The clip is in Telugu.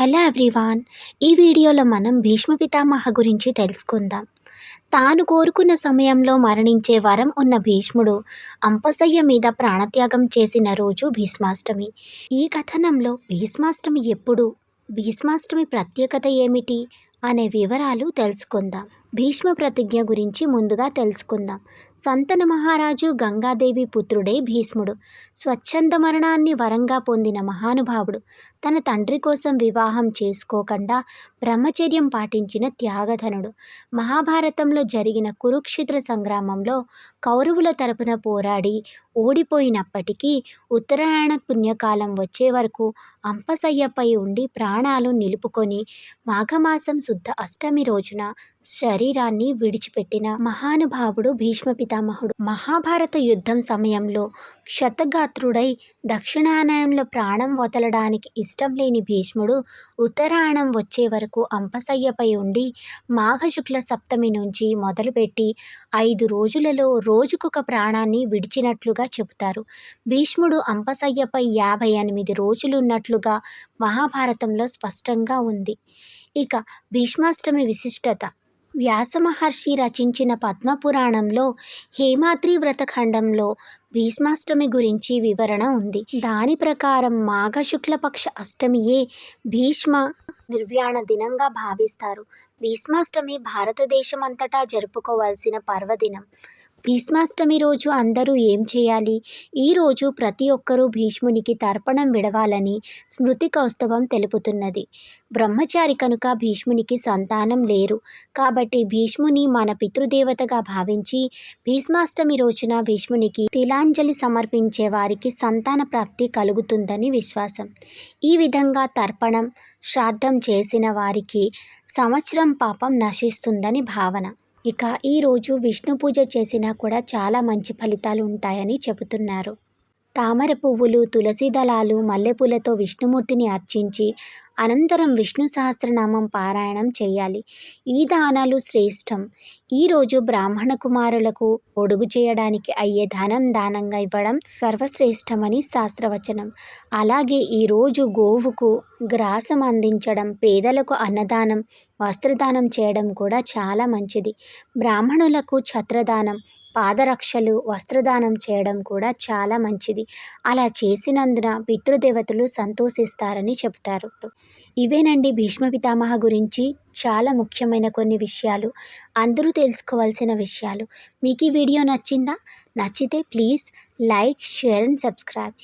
హలో ఎవ్రీవాన్ ఈ వీడియోలో మనం భీష్మ పితామహ గురించి తెలుసుకుందాం. తాను కోరుకున్న సమయంలో మరణించే వరం ఉన్న భీష్ముడు అంపశయ్య మీద ప్రాణత్యాగం చేసిన రోజు భీష్మాష్టమి. ఈ కథనంలో భీష్మాష్టమి ఎప్పుడు? భీష్మాష్టమి ప్రత్యేకత ఏమిటి? అనే వివరాలు తెలుసుకుందాం. భీష్మ ప్రతిజ్ఞ గురించి ముందుగా తెలుసుకుందాం. సంతన మహారాజు గంగాదేవి పుత్రుడే భీష్ముడు. స్వచ్ఛంద మరణాన్ని వరంగా పొందిన మహానుభావుడు. తన తండ్రి కోసం వివాహం చేసుకోకుండా బ్రహ్మచర్యం పాటించిన త్యాగధనుడు. మహాభారతంలో జరిగిన కురుక్షేత్ర సంగ్రామంలో కౌరవుల తరపున పోరాడి ఓడిపోయినప్పటికీ ఉత్తరాయణ పుణ్యకాలం వచ్చే వరకు అంపసయ్యపై ఉండి ప్రాణాలు నిలుపుకొని మాఘమాసం శుద్ధ అష్టమి రోజున శరీరాన్ని విడిచిపెట్టిన మహానుభావుడు భీష్మ పితామహుడు మహాభారత యుద్ధం సమయంలో క్షతగాత్రుడై దక్షిణాయనంలో ప్రాణం వదలడానికి ఇష్టం లేని భీష్ముడు ఉత్తరాయణం వచ్చే వరకు అంపసయ్యపై ఉండి మాఘశుక్ల సప్తమి నుంచి మొదలుపెట్టి ఐదు రోజులలో రోజుకొక ప్రాణాన్ని విడిచినట్లుగా చెబుతారు. భీష్ముడు అంపసయ్యపై యాభై ఎనిమిది రోజులున్నట్లుగా మహాభారతంలో స్పష్టంగా ఉంది. ఇక భీష్మాష్టమి విశిష్టత. వ్యాస మహర్షి రచించిన పద్మపురాణంలో హేమాద్రి వ్రతఖండంలో భీష్మాష్టమి గురించి వివరణ ఉంది. దాని ప్రకారం మాఘ శుక్లపక్ష అష్టమియే భీష్మ నిర్వ్యాణ దినంగా భావిస్తారు. భీష్మాష్టమి భారతదేశమంతటా జరుపుకోవాల్సిన పర్వదినం. భీష్మాష్టమి రోజు అందరూ ఏం చేయాలి? ఈరోజు ప్రతి ఒక్కరూ భీష్మునికి తర్పణం విడవాలని స్మృతి కౌస్తవం తెలుపుతున్నది. బ్రహ్మచారి కనుక భీష్మునికి సంతానం లేరు కాబట్టి భీష్ముని మన పితృదేవతగా భావించి భీష్మాష్టమి రోజున భీష్మునికి తిలాంజలి సమర్పించే వారికి సంతాన ప్రాప్తి కలుగుతుందని విశ్వాసం. ఈ విధంగా తర్పణం శ్రాద్ధం చేసిన వారికి సంవత్సరం పాపం నశిస్తుందని భావన. ఇక ఈరోజు విష్ణు పూజ చేసినా కూడా చాలా మంచి ఫలితాలు ఉంటాయని చెబుతున్నారు. తామర పువ్వులు తులసి దళాలు మల్లెపూలతో విష్ణుమూర్తిని అర్చించి అనంతరం విష్ణు సహస్రనామం పారాయణం చేయాలి. ఈ దానాలు శ్రేష్టం. ఈరోజు బ్రాహ్మణ కుమారులకు ఒడుగు చేయడానికి అయ్యే ధనం దానంగా ఇవ్వడం సర్వశ్రేష్టమని శాస్త్రవచనం. అలాగే ఈరోజు గోవుకు గ్రాసం అందించడం పేదలకు అన్నదానం వస్త్రదానం చేయడం కూడా చాలా మంచిది. బ్రాహ్మణులకు ఛత్రదానం పాదరక్షలు వస్త్రదానం చేయడం కూడా చాలా మంచిది. అలా చేసినందున పితృదేవతలు సంతోషిస్తారని చెబుతారు. ఇవేనండి భీష్మ పితామహ గురించి చాలా ముఖ్యమైన కొన్ని విషయాలు. అందరూ తెలుసుకోవాల్సిన విషయాలు. మీకు ఈ వీడియో నచ్చిందా? నచ్చితే please like share and subscribe.